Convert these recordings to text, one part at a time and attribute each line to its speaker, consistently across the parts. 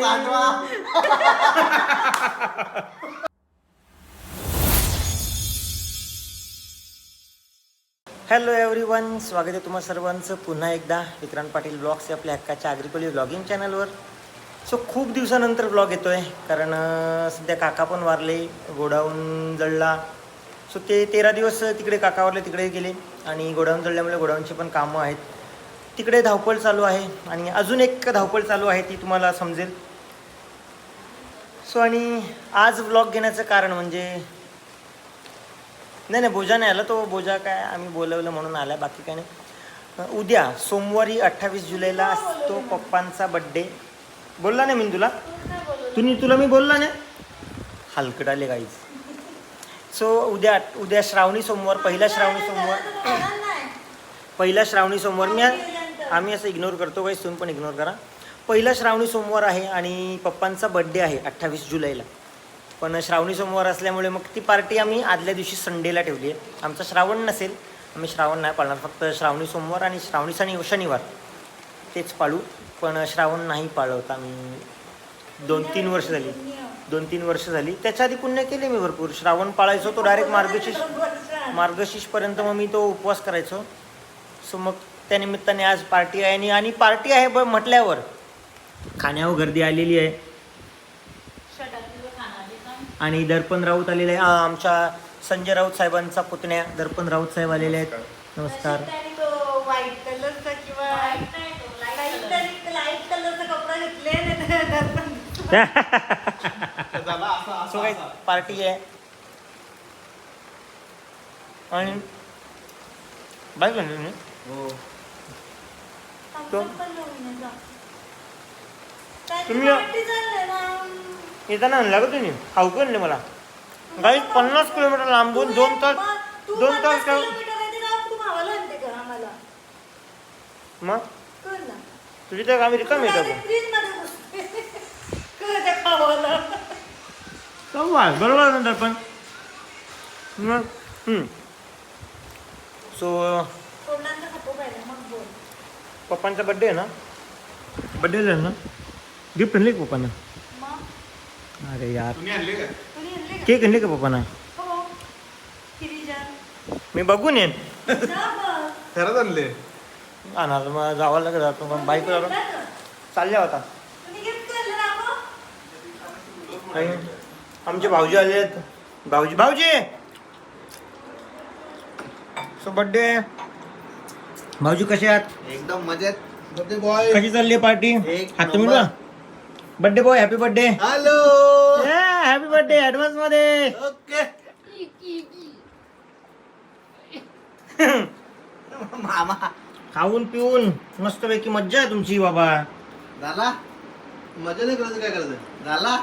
Speaker 1: साठवा
Speaker 2: hello everyone स्वागत आहे तुम्हा सर्वांचं. पुन्हा एकदा विक्रांत पाटील ब्लॉग्स या आपल्या हक्काच्या आग्रिकोली ब्लॉगिंग चॅनलवर सो खूप दिवसानंतर ब्लॉग येतो आहे कारण सध्या काका पण वारले गोडाऊन जळला. सो ते तेरा दिवस तिकडे काका वारले तिकडे गेले. आणि गोडाऊन जळल्यामुळे गोडाऊनची पण कामं आहेत. तिकडे धावपळ चालू आहे आणि अजून एक धावपळ चालू आहे ती तुम्हाला समजेल. सो आणि आज ब्लॉग घेण्याचं कारण म्हणजे नाही नाही बोजा नाही आला. तो बोजा काय आम्ही बोलवलं म्हणून आला बाकी काय नाही. उद्या सोमवारी अठ्ठावीस जुलैला असतो पप्पांचा बड्डे बोलला नाही मी तुला? तुम्ही तुला मी बोलला नाही? हलकट आले गाईज सो उद्या उद्या श्रावणी सोमवार पहिला श्रावणी सोमवार. पहिला श्रावणी सोमवार. मी आम्ही असं इग्नोर करतो काही तुम्ही पण इग्नोर करा. पहिला श्रावणी सोमवार आहे आणि पप्पांचा बड्डे आहे अठ्ठावीस जुलैला. पण श्रावणी सोमवार असल्यामुळे मग ती पार्टी आम्ही आदल्या दिवशी संडेला ठेवली आहे. आमचा श्रावण नसेल आम्ही श्रावण नाही पाळणार. फक्त श्रावणी सोमवार आणि श्रावणी शनि शनिवार तेच पाळू. पण श्रावण नाही पाळवत आम्ही. दोन तीन वर्ष झाली. दोन तीन वर्ष झाली. त्याच्या आधी पुण्य केले मी भरपूर. श्रावण पाळायचो तो डायरेक्ट मार्गशीर्ष मार्गशीर्षपर्यंत मग मी तो उपवास करायचो. सो मग त्यानिमित्ताने आज पार्टी आहे आणि आणि पार्टी आहे ब म्हटल्यावर खाण्यावर गर्दी आलेली आहे. आणि दर्पण राऊत आलेले आहे. आ, आमच्या संजय राऊत साहेबांचा पुतण्या दर्पण राऊत साहेब आलेले आहेत. नमस्कार.
Speaker 3: व्हाईट कलरचा किंवा काहीतरी लाइट कलरचा कपडा घेतले
Speaker 1: झाला असा, असा,
Speaker 2: सो काही. पार्टी आहे. आणि बाय म्हणलं
Speaker 1: हो.
Speaker 2: तो- तुम्ही- येताना आणला का तुम्ही? खाऊ आणले मला? गाई पन्नास किलोमीटर लांबून दोन तास दोन तास काय मग? तुझी तर आम्ही रिकाम येतो बरोबर नंतर पण मग सो पप्पांचा बड्डे आहे ना? बड्डे आहे ना? गिफ्ट आणले पप्पांना? अरे यार.
Speaker 1: तुम्ही आणले का?
Speaker 2: केक आणले का पप्पांना? मी बघून येईन.
Speaker 1: खरंच आणले.
Speaker 2: आणा मग जावं लागेल जातो मग बाईक जातो चालल्या होता आमचे भाऊजी आले आहेत. भाऊजी भाऊजी! सो बड्डे भाऊजी कसे आहात?
Speaker 1: एकदम मजेत. बर्थडे बॉय
Speaker 2: कशी चालली पार्टी हात तुम्ही. Birthday boy happy birthday
Speaker 1: hello
Speaker 2: happy birthday ऍडव्हान्समध्ये.
Speaker 1: Okay मामा
Speaker 2: खाऊन पिऊन मस्तपैकी मज्जा आहे तुमची बाबा.
Speaker 1: झाला मजा नाही करायचं काय करायचं? झाला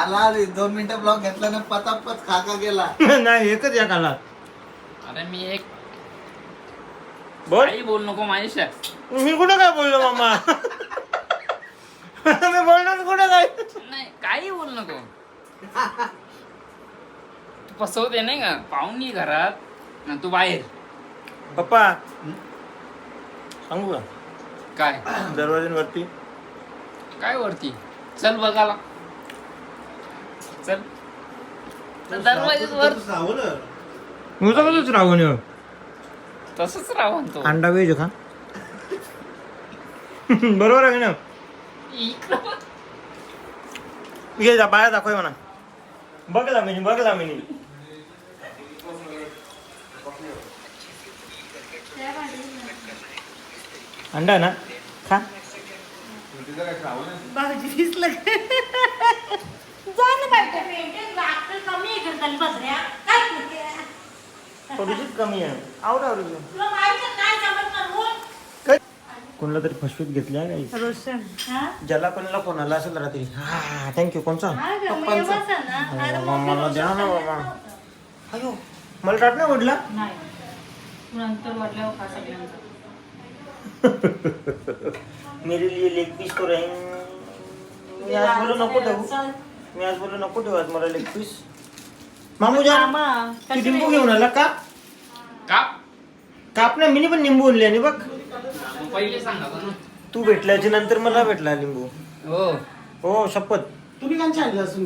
Speaker 1: आला रे, दोन मिनिटं ब्लॉग घेतला ना पतापत खा का गेला.
Speaker 2: नाही एकच या काला
Speaker 4: अरे मी एक
Speaker 2: बोल.
Speaker 4: काही बोल नको माझ्याशी
Speaker 2: मी कुठं काय बोललो मामा? मी बोललो कुठं काय?
Speaker 4: नाही काही बोल नको. तू फसवते नाही का? पाहुणी घरात. आणि तू बाहेर.
Speaker 2: पप्पा सांगू का?
Speaker 4: काय?
Speaker 2: दरवाज्यांवरती.
Speaker 4: काय वरती? चल बघाला चल. तर दरवाजेच वर
Speaker 2: नुसतं कसंच राहून
Speaker 4: तसंच राहून तो.
Speaker 2: अंडा वेज का? बरोबर आहे ना
Speaker 4: इकडं
Speaker 2: जा बाहेर दाखव म्हणा. बघला मी बघला मी. अंडा ना खा.
Speaker 3: भाऊजी दिसलं जा ना बायका कमी आहे करताना बसऱ्या. काय करते?
Speaker 2: थोडीशीच कमी आहे. आवड आवड
Speaker 3: तुला माहिती आहे काय जमत नाही
Speaker 2: कोणाला तरी फसवीत घेतल्या काही
Speaker 3: रोशन हा?
Speaker 2: ज्याला कोणाला फोन आला असेल रात्री हा थँक्यू कोणचा?
Speaker 3: हा मग ना. अरे
Speaker 2: बाबा,
Speaker 3: मग
Speaker 2: मला द्या ना बाबा. अयो मला टाट नाही ओढला
Speaker 5: नाही. नंतर वाटल्यावर खा सगळ्यांचा.
Speaker 2: मेरे लिए लेग पीस तो रहेंगे मी आज बोलो नको ठेवू. मी आज बोलो नको ठेवू आज मला लेग पीस मामू जा.
Speaker 3: मामा,
Speaker 2: तू
Speaker 3: कशी
Speaker 2: लिंबू? घेऊन आला का?
Speaker 4: का?
Speaker 2: काप ना मी पण लिंबू आणले आणि बघ.
Speaker 4: पहिले सांगा ना
Speaker 2: तू भेटल्याच्या नंतर मला भेटला लिंबू.
Speaker 4: हो.
Speaker 2: हो शपथ.
Speaker 5: तुम्ही काय असं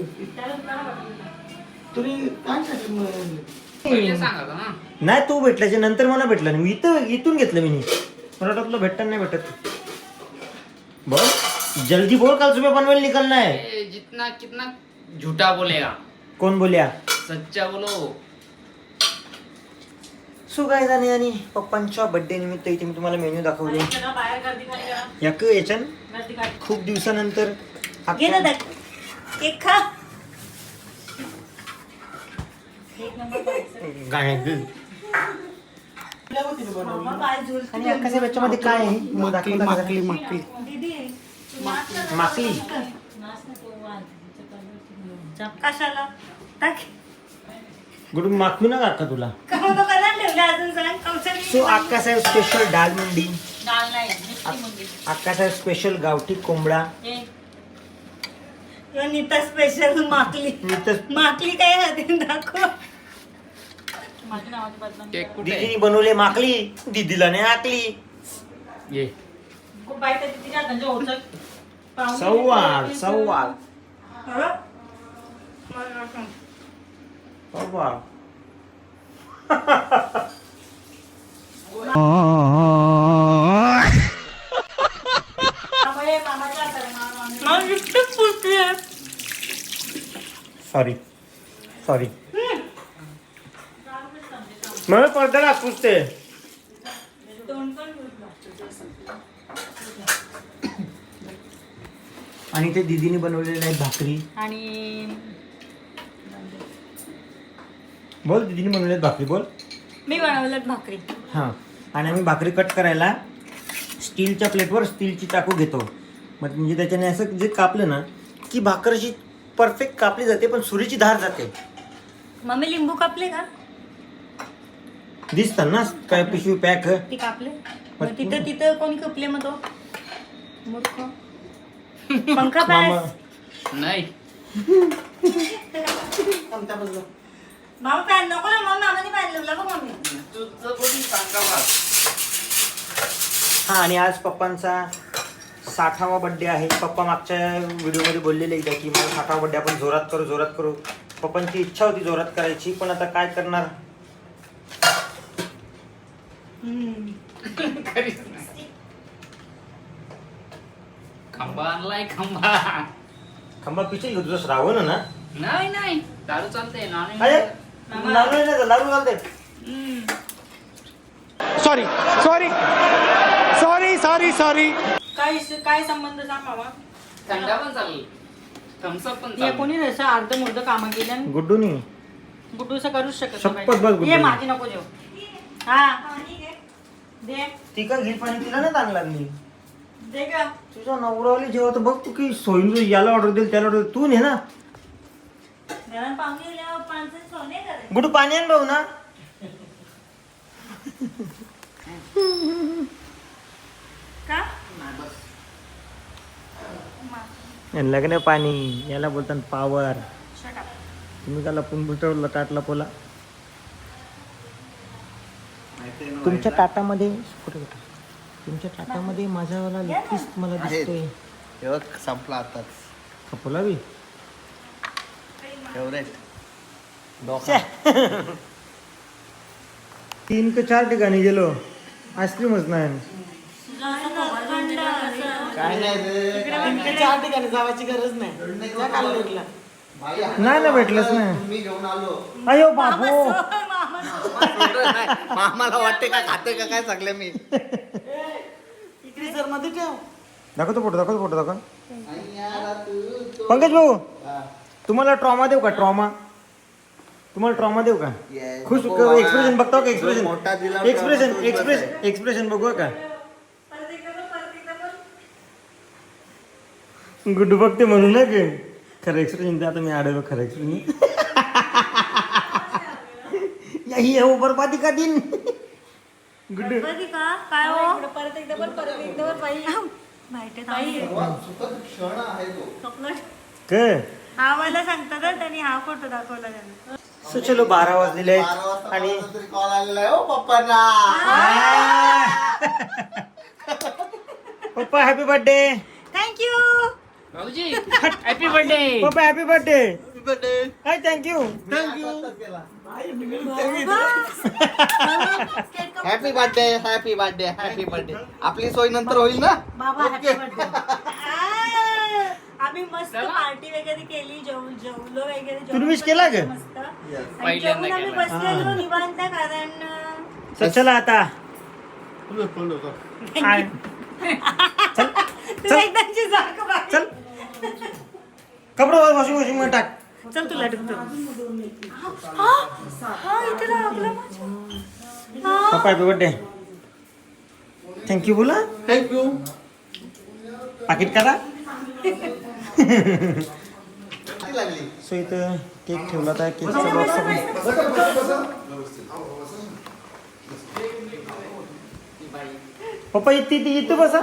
Speaker 5: तुम्ही काय
Speaker 4: पहिले सांगा ना
Speaker 2: नाही तू भेटल्याच्या नंतर मला भेटला नाही. मी इथं इथून घेतलं मी मला वाटलं तुला भेटत नाही भेटत. बोल. जल्दी बोल कल सुबह पनवेल निकलना है
Speaker 4: ए, जितना कितना झूठा बोलेगा.
Speaker 2: कोण बोल्या?
Speaker 4: सच्चा बोलो.
Speaker 2: सो काय झाले आणि पप्पांच्या बर्थडे निमित्त इथे मी तुम्हाला मेन्यू दाखवले
Speaker 3: अरे, चला बाहेर गर्दी खाली करा.
Speaker 2: याक याच्यान. खूप दिवसानंतर.
Speaker 3: केक खा.
Speaker 2: आणि अख्खाच्या याच्यामध्ये काय आहे मग का
Speaker 5: माकली
Speaker 2: जरा?
Speaker 5: माकली.
Speaker 2: माकली
Speaker 3: कशाला टाक
Speaker 2: गुड माखू ना काका तुला? सो अक्का साहेब स्पेशल डाल मुंडी
Speaker 3: डाल नाही मिष्टी मुंडी
Speaker 2: अक्का साहेब स्पेशल गावठी कोंबडा.
Speaker 3: नीता स्पेशल माकली. माकली काय राहते? दाखव.
Speaker 2: दीदीने बनवले माकली. दीदीला नाही आकली.
Speaker 4: ये.
Speaker 3: पाहुणे
Speaker 2: सव्वाल. सव्वाल सॉरी सॉरी मला पडद्याला पुसते. आणि ते दीदीने बनवलेले आहेत भाकरी.
Speaker 3: आणि
Speaker 2: बोल दीदीने बनवले आहेत भाकरी बोल.
Speaker 3: मी बनवलं भाकरी.
Speaker 2: हां. आणि आम्ही भाकरी कट करायला स्टीलच्या प्लेटवर स्टीलची चाकू घेतो. मग म्हणजे त्याच्याने असं जे कापलं ना की भाकर अशी परफेक्ट कापली जाते पण सुरीची धार जाते.
Speaker 3: मम्मी लिंबू कापले का?
Speaker 2: दिसतात ना काय पिशवी पॅक
Speaker 3: ती कापले. मग तिथं तिथं कोणी कापले मग तो? मूर्ख. पंखा पाय.
Speaker 4: नाही.
Speaker 3: मामा पॅन नको ना मग मामाने पॅन लावला बघ मम्मी
Speaker 4: तुझं कोणी सांगा बा
Speaker 2: हा आणि आज पप्पांचा साठावा बड्डे आहे. पप्पा मागच्या व्हिडिओमध्ये बोललेले एकदा की मला साठावा बड्डे आपण जोरात करू जोरात करू. पप्पांची इच्छा होती जोरात करायची पण आता काय करणार?
Speaker 4: नाही. खांबा आणलाय खांबा.
Speaker 2: खंबा पिचेल तुझं श्रावण आहे ना?
Speaker 4: नाही नाही. दारू चालते
Speaker 2: अरे! लाडू नाही का? लाडू घालते.
Speaker 5: Sorry sorry sorry sorry sorry
Speaker 3: काय काय संबंध सांग मामा.
Speaker 4: थंडा पण चालेल. थम्सअप पण
Speaker 3: या
Speaker 4: चालेल.
Speaker 3: कोणी असं अर्ध मुर्ध कामं केलं आणि
Speaker 2: गुड्डूनी
Speaker 3: गुड्डूचं करूच शकत
Speaker 2: शपथ
Speaker 3: नाही
Speaker 2: बस
Speaker 3: बाई.
Speaker 2: गुड्डू.
Speaker 3: ये माझी नको जेव. हा. दे.
Speaker 2: ती का घी पाणी तिला ना चांगली लागली.
Speaker 3: दे का
Speaker 2: तुझा नवरावली जेव्हा तर बघ तू की सोयीन याला ऑर्डर देईल त्याला ऑर्डर तू ने ना.
Speaker 3: घरात पाहुणे आल्यावर माणसं सोने करे
Speaker 2: गुडू पाणी आण भाऊ ना.
Speaker 3: का?
Speaker 2: लग्न पाणी याला बोलतात पावर
Speaker 3: Shut up.
Speaker 2: तुम्ही का लपून बुटवलं ताटला पोला. तुमच्या टाटामध्ये कुठे कुठे? तुमच्या टाटामध्ये माझ्यावाला लेखीस मला. दिसतोय.
Speaker 1: संपला आताच.
Speaker 2: खपोला बी?
Speaker 1: फेवरेट
Speaker 2: तीन का चार ठिकाणी गेलो. आईस्क्रीमच नाही.
Speaker 1: काय नाही.
Speaker 5: चार ठिकाणी जावायची गरज नाही.
Speaker 2: नाही ना भेटलंच नाही.
Speaker 1: मी घेऊन आलो.
Speaker 2: अयो बाबू.
Speaker 1: मामाला वाटते का खाते का काय सगळे मी?
Speaker 5: फ्रीजरमध्ये ठेव.
Speaker 2: दाखवतो फोटो दाखवतो फोटो दाखव. पंकज भाऊ. तुम्हाला ट्रॉमा देऊ का? ट्रॉमा तुम्हाला ट्रॉमा देऊ का. खुश. एक्सप्रेशन बघतो का?
Speaker 1: मोठा दिला
Speaker 2: एक्सप्रेशन एक्सप्रेशन एक्सप्रेशन एक्सप्रेशन बघू का? गुड्डू बघते म्हणून ना की खरं एक्सप्रेशन ते आता मी आडवलं खरं एक्सप्रेशन यही है वो बर्बादी का दिन. गुड्डू.
Speaker 3: का? काय हो? परत एकदा पण परत एकदा माहिती
Speaker 1: आहे
Speaker 2: क
Speaker 3: हा मला सांगतात हं, त्यांनी हा फ़ोटो दाखवला त्यांना.
Speaker 2: सो चलो बारा वाजलेले आहेत आणि
Speaker 1: कॉल आलेला आहे हो पप्पांना.
Speaker 2: पप्पा हॅपी बर्थडे
Speaker 3: थँक्यू
Speaker 4: भाऊजी हॅपी बर्थडे
Speaker 2: पप्पा happy birthday
Speaker 1: birthday
Speaker 2: hi thank you
Speaker 1: happy birthday happy birthday happy birthday आपली सोय नंतर होईल ना?
Speaker 3: बाबा. आम्ही मस्त. पार्टी वगैरे केली जेव जेवलो वगैरे जेवण
Speaker 2: तुम्ही wish
Speaker 3: पण
Speaker 2: केला का?
Speaker 3: मस्त
Speaker 1: Yes.
Speaker 3: आणि
Speaker 4: पहिल्यांदा
Speaker 3: जेवून आम्ही
Speaker 4: केला.
Speaker 3: बसलेलो
Speaker 2: हा.
Speaker 3: निवांत कारण अं,
Speaker 2: चला आता आय- चल
Speaker 3: तुला एकदाची जागा बाकी.
Speaker 2: चल कपडे वॉशिंग मशीन मध्ये टाक
Speaker 3: चल तुला टाकतो हा हा, इथे लागलं माझ्या. हा.
Speaker 2: पप्पा हॅपी बर्थडे थँक्यू बोला
Speaker 1: थँक्यू
Speaker 2: पाकिट करा सो इथं केक ठेवला होता केकचा बॉक्स पप्पा इथे ती इथं बसा.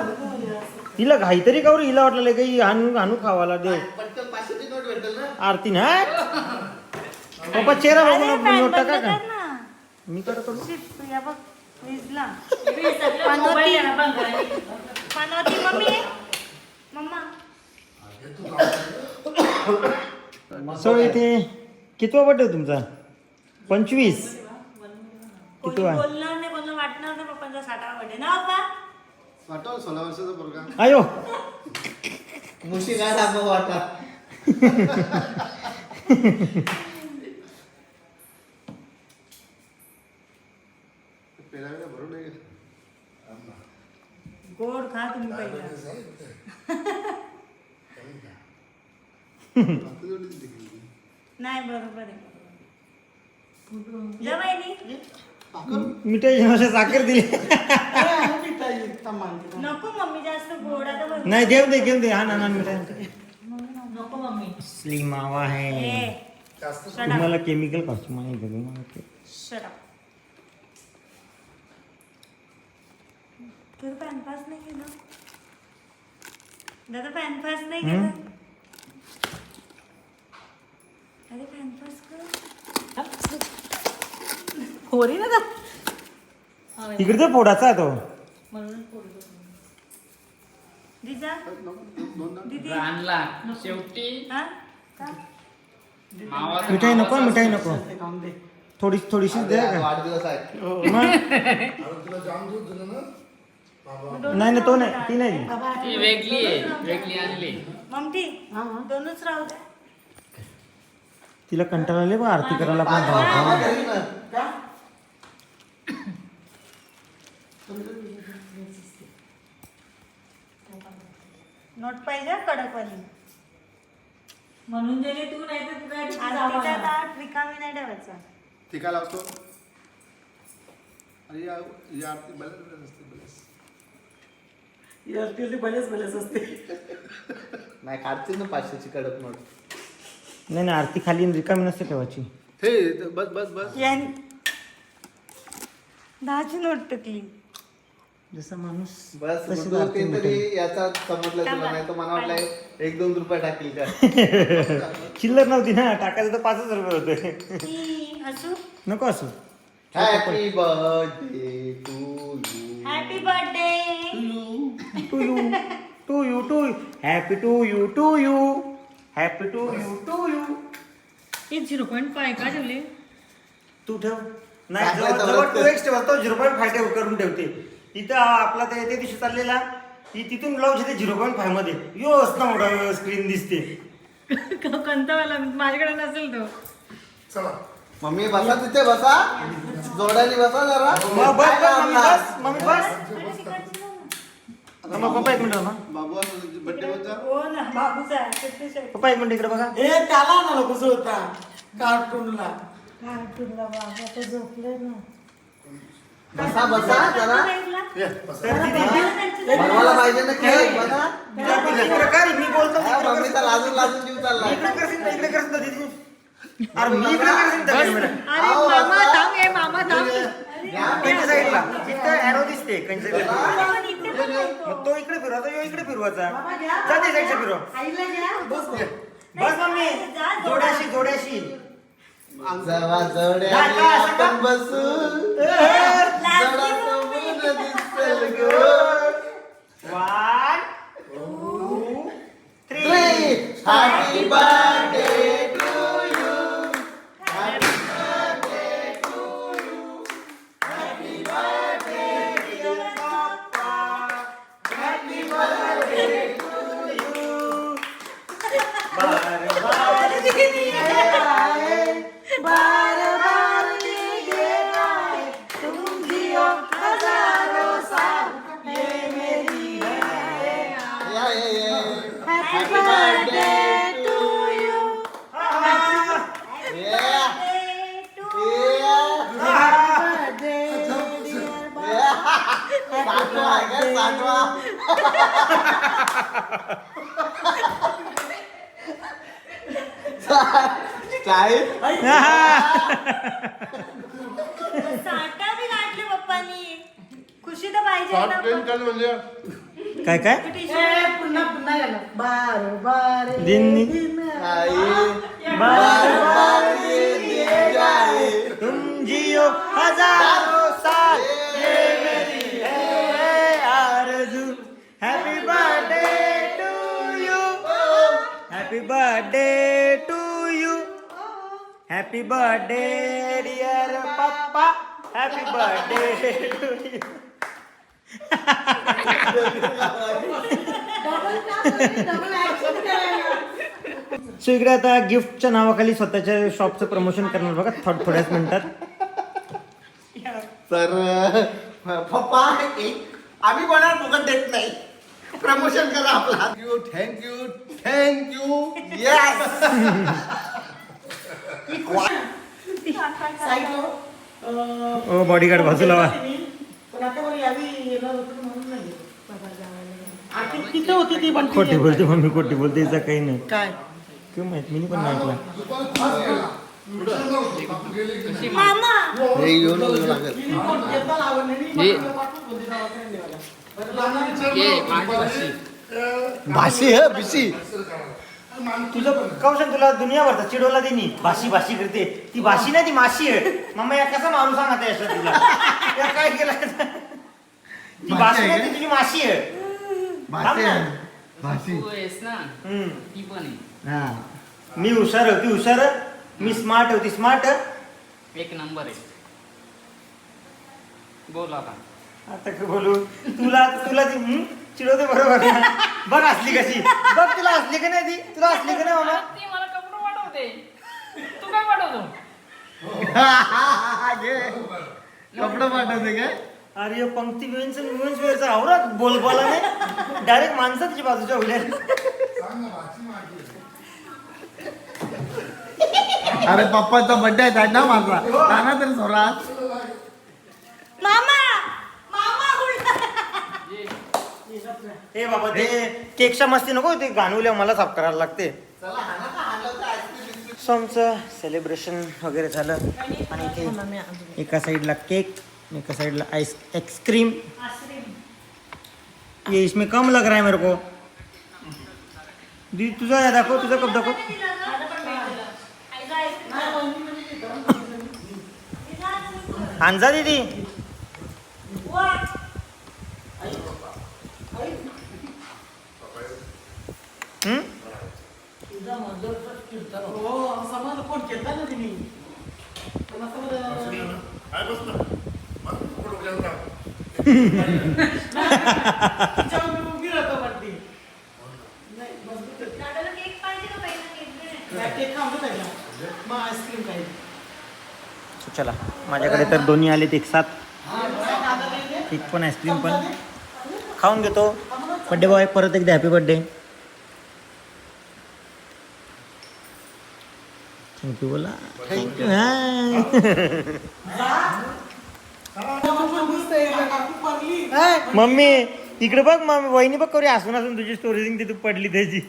Speaker 2: हिला घाई तरी का? हिला वाटलं काही हानू हानू खावाला देव
Speaker 1: ना
Speaker 2: आरती ना? पप्पा चेहरा बघून नोट टाका का?
Speaker 3: ना.
Speaker 2: मी करतो?
Speaker 3: मम्मी. मम्मा.
Speaker 2: सो इथे कितवा बर्थडे तुमचा? पंचवीस.
Speaker 3: कोणी
Speaker 2: किती आहे?
Speaker 3: बोलणार नाही कोणाला वाटणार नाही पप्पांचा साठा आवडे ना पप्पा?
Speaker 1: वाटव सोळा वर्षाचा पोरगा.
Speaker 2: आयो.
Speaker 1: मुशी काय सांगू वाटा
Speaker 3: गोड खा तुम्ही पहिला. नाही बरोबर आहे. जा वहिनी.
Speaker 2: मिठाई अशा साखर दिली.
Speaker 3: नको मम्मी जास्त गोड आता
Speaker 2: नाही घेऊन दे घेऊन दे. हा ना ना मिठाई.
Speaker 3: नको मम्मी.
Speaker 2: स्लिम मावा
Speaker 3: ए
Speaker 2: आहे
Speaker 3: shut up.
Speaker 2: तुम्हाला केमिकलपासून नाही बघू मला ते.
Speaker 3: Shut up. तुझं पॅन पास नाही केलं? दादा पॅन पास नाही केलं? होरी ना
Speaker 2: तिकडे तर फोडाचा आहे तो.
Speaker 4: शेवटी.
Speaker 3: हा?
Speaker 4: मावा
Speaker 2: मिठाई नको मिठाई नको. थोडी थोडीशीच दे का?
Speaker 1: वाढदिवस आहे.
Speaker 2: मग? नाही ना तो नाही. ती नाही.
Speaker 4: ती वेगळी आहे. वेगळी आणली.
Speaker 3: ममती दोनच राहू दे.
Speaker 2: तिला कंटाळा आले बा आरती करायला पण.
Speaker 3: नोट पाहिजे कडक वाली
Speaker 6: म्हणून दिले तू नाही तर तुला
Speaker 3: आरतीचा ताट रिकामी नाही ठेवायचा.
Speaker 7: टिका लावतो. आणि या या आरती बरेच बरेच असते बरेच
Speaker 5: बरेच बरेच असते.
Speaker 1: नाही काढतील ना पाचशेची कडक नोट.
Speaker 2: नाही नाही आरती खाली आणि रिकामी नसते ठेवायची.
Speaker 7: हे द- बस बस बस.
Speaker 3: यान दहाची नोट टकली.
Speaker 2: जसा माणूस
Speaker 1: बस
Speaker 2: तशीच
Speaker 1: मग तू
Speaker 2: आरती
Speaker 1: ते तरी. याचा समजलं तुला. नाही तर मला वाटलं एक दोन रुपये टाकील का
Speaker 2: चिल्लर नव्हती ना टाकायचं तर पाचच रुपये होते.
Speaker 3: असू?
Speaker 2: नको असू.
Speaker 1: Happy birthday to you
Speaker 3: happy birthday
Speaker 2: to you to you to you. Happy to you to you happy to you to you
Speaker 6: हे झिरो पॉईंट फाय का ठेवले
Speaker 2: तू ठेव. नाही जवळ जवळ. टू एक्स ठेवा तो झिरो पॉईंट फाय ठेव करून ठेवते. इथं आपला ते ते दिवशी चाललेला. ती तिथून ब्लाऊज येते झिरो पॉईंट फायमध्ये यो असं मोठा स्क्रीन दिसते.
Speaker 6: कंटाळा माझ्याकडे नसेल तो.
Speaker 7: चला.
Speaker 1: मम्मी बसा तिथे बसा. जोड्याने बसा जरा.
Speaker 2: मग बस मम्मी? बस मम्मी बस. मग पप्पा एक मिनिट ना
Speaker 7: बाबू असं बड्डे होता
Speaker 3: हो ना बाबूचा
Speaker 2: पप्पा एक मिनिट इकडे बघा.
Speaker 5: हे त्याला ना नको होता कार्टूनला.
Speaker 3: कार्टूनला बाबा तर झोपले ना.
Speaker 1: बसा बसा जरा.
Speaker 2: तर दीदी
Speaker 1: बनवायला पाहिजे ना केक बघा
Speaker 2: इकडे कर मी बोलतो
Speaker 1: हा,
Speaker 2: इकडे
Speaker 1: मम्मीचा
Speaker 2: कर.
Speaker 1: लाजून लाजून जीव चाललाय
Speaker 2: इकडे करशील ना, इकडे करशील ना दीदी? अरे मी इकडे करशील त्या camera.
Speaker 6: अरे
Speaker 1: आओ,
Speaker 6: मामा
Speaker 1: आता.
Speaker 6: थांब हे मामा थांब.
Speaker 1: या.
Speaker 2: कंच्या साईडला arrow दिसते कंच्या साईडला मग तो इकडे फिरवायचा यो इकडे फिरवायचा. जा ते साईडच्या फिरव.
Speaker 5: बस
Speaker 2: मम्मी. जोड्याशी जोड्याशी.
Speaker 1: जवा? आपण बसू दिसेल ग.
Speaker 2: One two three.
Speaker 1: Happy
Speaker 3: गाठले पप्पांनी. खुशी तर पाहिजे ना
Speaker 7: म्हणजे
Speaker 2: काय काय.
Speaker 5: पुन्हा पुन्हा गेलं बार बार
Speaker 2: दिन
Speaker 1: आई बार बार ये दिन जाए
Speaker 2: तुम जियो हजारों साल। Happy birthday dear papa happy birthday so इकडे आता गिफ्टच्या नावाखाली स्वतःच्या शॉपचं प्रमोशन करणार बघा थोड थोड्याच मिनिटात.
Speaker 1: तर पप्पा एक आम्ही कोणाला फुकट देत नाही. प्रमोशन करा आपला.
Speaker 7: Thank you thank you thank you
Speaker 1: yes
Speaker 2: oh bodyguard बाजूला वा.
Speaker 5: पण आता बरं यावी येणार होतं म्हणून नाही तिथे होती ती पण
Speaker 2: खोटी बोलते मम्मी खोटी बोलते याचा काही नाही.
Speaker 5: काय?
Speaker 2: किंवा माहीत? मी पण नाही ऐकलं.
Speaker 3: मामा.
Speaker 1: हे येऊन येऊ लागत
Speaker 5: आवडलेली, मग
Speaker 4: हे. भाषी
Speaker 2: तुझं कौशन तुला दुनियाभरचा चिडवला देनी भाशी भाशी करते. ती भाशी नाही ती माशी आहे. मम्मा या कसा माणूस सांगा आता यशात तुला? या काय केलं? ती भाशी नाही ती तुझी माशी आहे.
Speaker 1: भाशी
Speaker 2: ना.
Speaker 1: भाशी
Speaker 4: तू आहेस ना.
Speaker 2: हम्म.
Speaker 4: ती पण आहे.
Speaker 1: हा.
Speaker 2: मी हुशार होती हुशार मी स्मार्ट होती स्मार्ट
Speaker 4: एक नंबर आहे. बोल आता.
Speaker 2: आता काय बोलू? तुला तुला ती हम्म, चिडवते बरोबर. बघ असली कशी. बघ तुला असली का नाही ती. तुला असली का नाही मामा?
Speaker 4: ती मला कपडे वाढवते. तू काय वाढवतो?
Speaker 1: कपडे पाठवते काय
Speaker 2: अरे पंक्ती विवंस विवंस वेळचा आवरात बोल बोला नाही. डायरेक्ट माणसं तिच्या बाजूच्या उल्या
Speaker 1: अरे पप्पाचा बर्थडे आहे ना माझा जाना तरी स्वराज
Speaker 3: मामा मामा
Speaker 2: ए बाबा ते केकच्या मस्ती नको ते गाणवल्या मला साफ करायला लागते. सो आमचं सेलिब्रेशन वगैरे झालं. आणि इथे एका साईडला केक एका साइडला आइस आइसक्रीम ये इसमें कम लग रहा है मेरे को. दी तुझा या दाखव तुझा कप दाखव. आणजा दीदी हम्म?
Speaker 5: हो समज कोण घेतला ना तिने पण आता बरं, तिच्यावर मी उभी राहतो वाटते नाही मजबूत आहे. काय केक खाऊ पाहिजे मग आईस्क्रीम काही
Speaker 2: So, चला माझ्याकडे तर दोन्ही आलेत एक साथ. एक पण आईस्क्रीम पण. खाऊन घेतो. बड्डे बॉय परत एकदा हॅपी बर्थडे थँक्यू बोला. थँक्यू मम्मी इकडे बघ मम्मी वहिनी बघ कवरी हसून हसून तुझी स्टोरी तिथे पडली त्याची.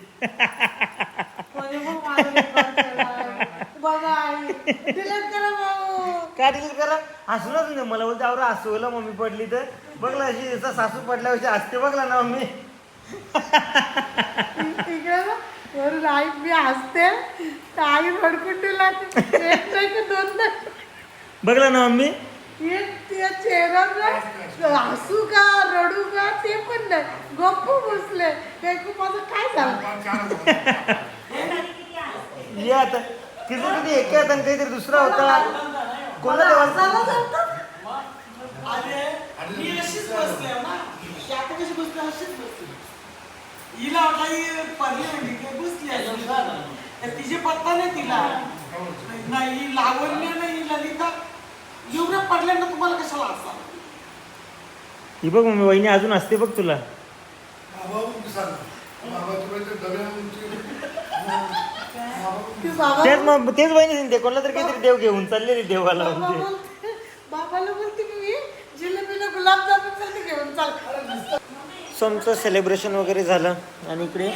Speaker 3: करा
Speaker 2: काय डिलीट करा? हसूनच नाही मला बोलते अरे हसवलं मम्मी पडली तर. बघला अशी सासू पडल्यावर हसते बघला ना मम्मी.
Speaker 8: वरून आई मी हसते तर आई भडकून दिला एक नाही दोन नाही.
Speaker 2: बघला ना मम्मी?
Speaker 8: एक त्या चेहऱ्यावर हसू का रडू का ते पण नाही. गप्प बसले. ते खूप माझं काय झालं?
Speaker 2: ये आता. तिचं किती एके आता आणि काहीतरी दुसरा होता. देवा
Speaker 5: हिला वाटलं ही पडली म्हणजे काय बसली असेल. तर तिचे पत्ता नाही तिला. नाही लावण्य नाही ललिता. एवढ्या पडल्या ना तुम्हाला कशाला असा
Speaker 2: ही बघ मम्मी वहिनी अजून असते बघ तुला.
Speaker 9: बाबा सांग. बाबा ते
Speaker 8: ती बाबा
Speaker 2: तेच मग तेच वहिनी सांगते कोणाला तरी काहीतरी देव घेऊन चाललेली देवाला
Speaker 8: बाबा बाबाला बोलते मी. जिलेबीला गुलाबजामुनसाठी घेऊन चाल.
Speaker 2: सोमचं सेलिब्रेशन वगैरे झालं. आणि इकडे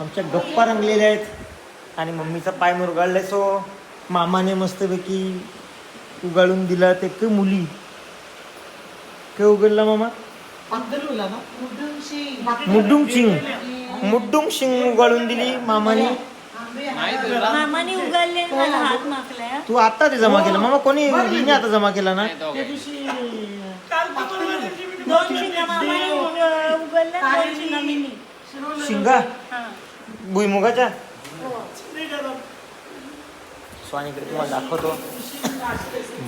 Speaker 2: आमच्या गप्पा रंगलेल्या आहेत. आणि मम्मीचा पाय मुरगाळलाय. सो मामाने मस्तपैकी उगाळून दिला ते क मुली. काय उघडला मामा? मुड्डुंग शिंग मुड्डुंग शिंग उगाळून दिली मामाने.
Speaker 3: उगाळले मला हात
Speaker 2: तू आता ते जमा केलं. मामा कोणी हिने आता जमा केला ना.
Speaker 3: दोन शिंगा मामाने उग- उगाळल्या दोन शिंगा मीनी
Speaker 2: शिंगा?
Speaker 3: हा.
Speaker 2: भुईमुगाच्या? स्वानीकडे तुम्हाला दाखवतो.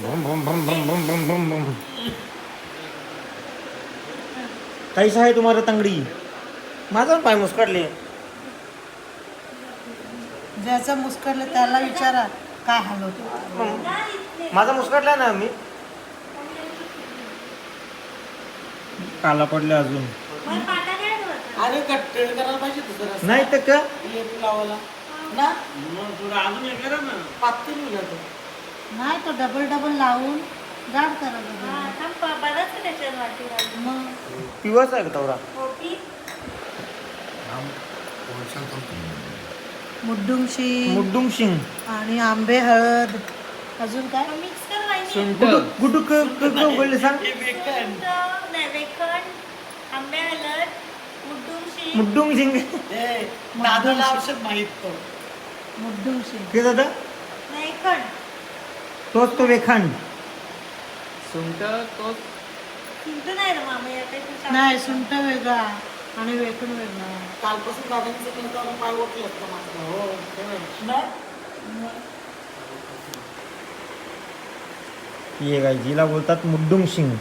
Speaker 2: भुम, भुम, भुम, भुम, भुम, भुम, भुम, भुम. कैसा आहे तुम्हाला तंगडी. माझा पण पाय मुस्काडले
Speaker 8: ज्याचं मुस्करलं त्याला विचारा काय हाल होतो
Speaker 2: माझा मुस्काडला ना मी? काला पडले अजून
Speaker 5: अरे करायला पाहिजे.
Speaker 2: नाही तर का
Speaker 5: लेप लावायला ना
Speaker 2: अजून एक ना
Speaker 5: पातळूला तो
Speaker 8: नाही तो डबल डबल लावून जाड करायला
Speaker 3: हा.
Speaker 8: मग
Speaker 2: पिवाचा आहे का तवरा
Speaker 3: पोपी
Speaker 8: मुड्डुंगशी
Speaker 2: मुड्डुंग शिंग
Speaker 8: आणि आंबे हळद अजून काय
Speaker 3: मिक्स कर
Speaker 2: गुडू क क- क उघडले सांग
Speaker 3: आंबे हळद मुड्डूशी
Speaker 2: मुड्डुंग शिंग
Speaker 5: ए, दादाला औषध माहीत तो.
Speaker 8: मुड्डुंगशी.
Speaker 2: ते दादा?
Speaker 3: वेखण
Speaker 2: तोच तो वेखांड.
Speaker 4: सुंठ तो
Speaker 3: सुंठ नाही रे मामा या काही तू सांग.
Speaker 8: नाही सुंठ वेगळा आणि वेकण वेगळा.
Speaker 5: कालपासून दादांचं केलं पाय ओटलं असतं माझं हो ना
Speaker 2: ये काय जिला बोलतात मुड्डुंग शिंग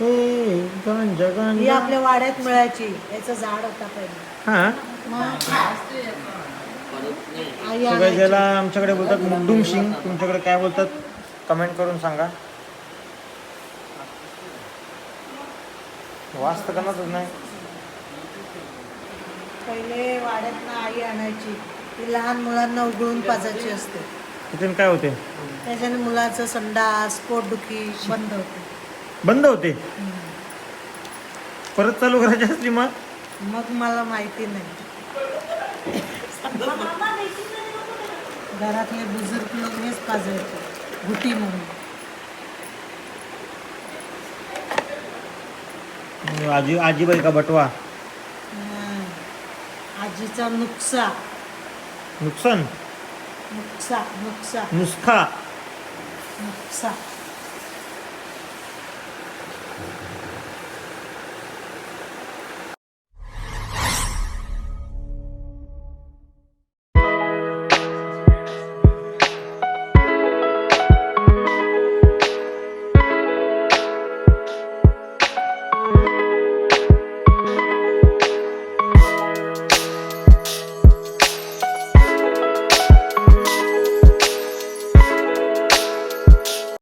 Speaker 2: हे गांजा
Speaker 8: ही
Speaker 2: गांजा
Speaker 8: आपल्या वाड्यात मिळायची. याचं झाड होता पहिले.
Speaker 2: हा?
Speaker 8: मग आई
Speaker 2: सगळ्या
Speaker 8: आणायची.
Speaker 2: ज्याला आमच्याकडे बोलतात मुड्डुंग शिंग तुमच्याकडे काय बोलतात? कमेंट करून सांगा. का ना नाही.
Speaker 8: पहिले वाड्यात आई आणायची. ती लहान मुलांना उघडून पाजायची असते.
Speaker 2: तिथून काय होते?
Speaker 8: त्याच्याने मुलाचं संडास पोटदुखी बंद होते.
Speaker 2: बंद होते? परत चालू करायची असली मग?
Speaker 8: मग मला माहिती नाही. घरातले बुजुर्ग लोक हेच पाजायचे घुटी म्हणून.
Speaker 2: आजी आजीबाई का बटवा.
Speaker 8: आजीचा नुकसा.
Speaker 2: नुकसान?
Speaker 8: नुकसा नुकसा.
Speaker 2: नुसखा.
Speaker 8: नुकसा.